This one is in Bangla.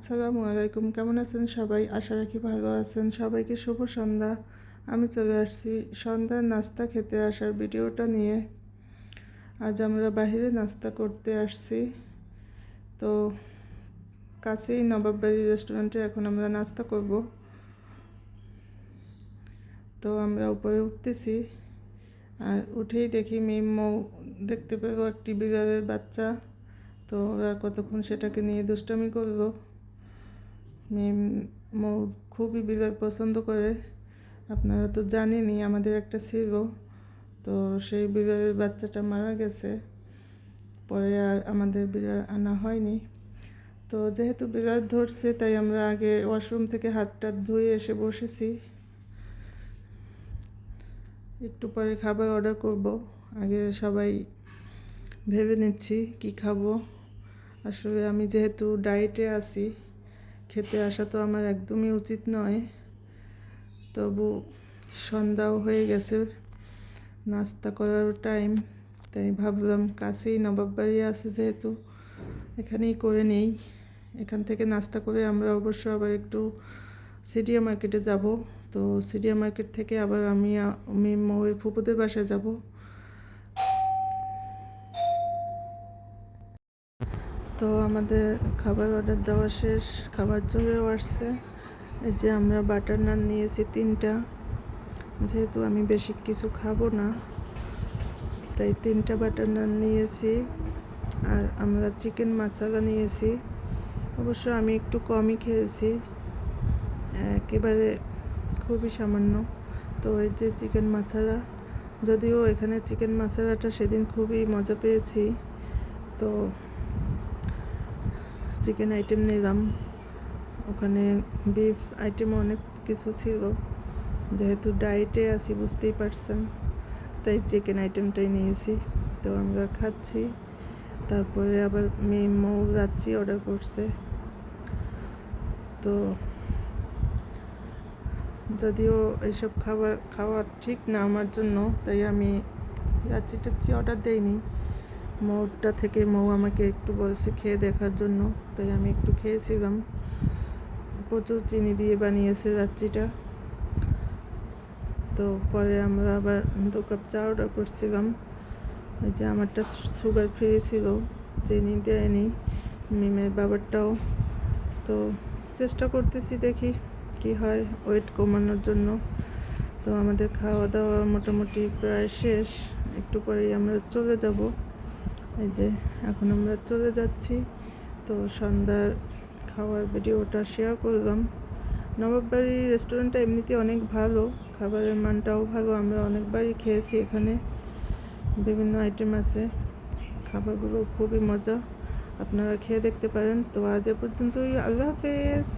আসসালামু আলাইকুম, কেমন আছেন সবাই? আশা রাখি ভালো আছেন। সবাইকে শুভ সন্ধ্যা। আমি চলে আসছি সন্ধ্যার নাস্তা খেতে আসার ভিডিওটা নিয়ে। আজ আমরা বাইরে নাস্তা করতে আসছি। তো কাছেই নবাববাড়ি রেস্টুরেন্টে এখন আমরা নাস্তা করব। তো আমরা উপরে উঠতেছি। আর উঠেই দেখি মেয়ে মৌ দেখতে পেল একটি বিড়ালের বাচ্চা। তো ওরা কতক্ষণ সেটাকে নিয়ে দুষ্টামি করল। মেয়ে মৌ খুবই বিড়াল পছন্দ করে। আপনারা তো জানেনই আমাদের একটা ছিল, তো সেই বিড়ালের বাচ্চাটা মারা গেছে। পরে আর আমাদের বিড়াল আনা হয়নি। তো যেহেতু বিড়াল ধরছে, তাই আমরা আগে ওয়াশরুম থেকে হাতটা ধুয়ে এসে বসেছি। একটু পরে খাবার অর্ডার করব। আগে সবাই ভেবে নিচ্ছি কি খাব। আসলে আমি যেহেতু ডায়েটে আছি খেতে আসা তো আমার একদমই উচিত নয়। তবু সন্ধ্যাও হয়ে গেছে, নাস্তা করার টাইম তাই ভাবলাম কাছেই নবাববাড়ি আছে যেহেতু, এখানেই করে নেই। এখান থেকে নাস্তা করে আমরা অবশ্য আবার একটু সিডিয়া মার্কেটে যাব। তো সিডিয়া মার্কেট থেকে আবার আমি আমি মৌয়ের ফুপুদের বাসায় যাব। তো আমাদের খাবার অর্ডার দেওয়া শেষ, খাবার চলেও আসছে। এই যে আমরা বাটার নান নিয়েছি তিনটা। যেহেতু আমি বেশি কিছু খাব না, তাই তিনটা বাটার নান নিয়েছি। আর আমরা চিকেন মাসালা নিয়েছি। অবশ্য আমি একটু কমই খেয়েছি। একেবারে খুবই সামান্য। তো এই যে চিকেন মাসালা যদিও এখানে চিকেন মাসালাটা সেদিন খুবই মজা পেয়েছি। তো চিকেন আইটেম নিলাম। ওখানে বিফ আইটেম অনেক কিছু ছিল। যেহেতু ডায়েটে আছি, বুঝতেই পারছেন। তাই চিকেন আইটেমটাই নিয়েছি। তো আমরা খাচ্ছি। তারপরে আবার মেয়ে মৌ যাচ্ছি অর্ডার করছে। তো যদিও এইসব খাবার, খাওয়া ঠিক না আমার জন্য, তাই আমি যাচ্ছি টাচ্ছি অর্ডার দেইনি। মৌটা থেকে মৌ আমাকে একটু বলছে খেয়ে দেখার জন্য, তাই আমি একটু খেয়েছিলাম। প্রচুর চিনি দিয়ে বানিয়েছে লাচ্ছিটা তো পরে আমরা আবার দু কাপ চা অর্ডার করছিলাম। যে আমারটা সুগার ফ্রি ছিল, চিনি দেয়নি, মিমের বাবারটাও। তো চেষ্টা করতেছি দেখি কি হয়, ওয়েট কমানোর জন্য। তো আমাদের খাওয়া দাওয়া মোটামুটি প্রায় শেষ, একটু পরেই আমরা চলে যাব। এই যে, এখন আমরা চলে যাচ্ছি। তো সন্ধ্যার খাওয়ার ভিডিওটা শেয়ার করলাম। নবাববাড়ি রেস্টুরেন্টটা এমনিতে অনেক ভালো, খাবারের মানটাও ভালো, আমরা অনেকবারই খেয়েছি এখানে। বিভিন্ন আইটেম আছে, খাবারগুলো খুবই মজা। আপনারা খেয়ে দেখতে পারেন। তো আজ এ পর্যন্তই, আল্লাহ হাফেজ।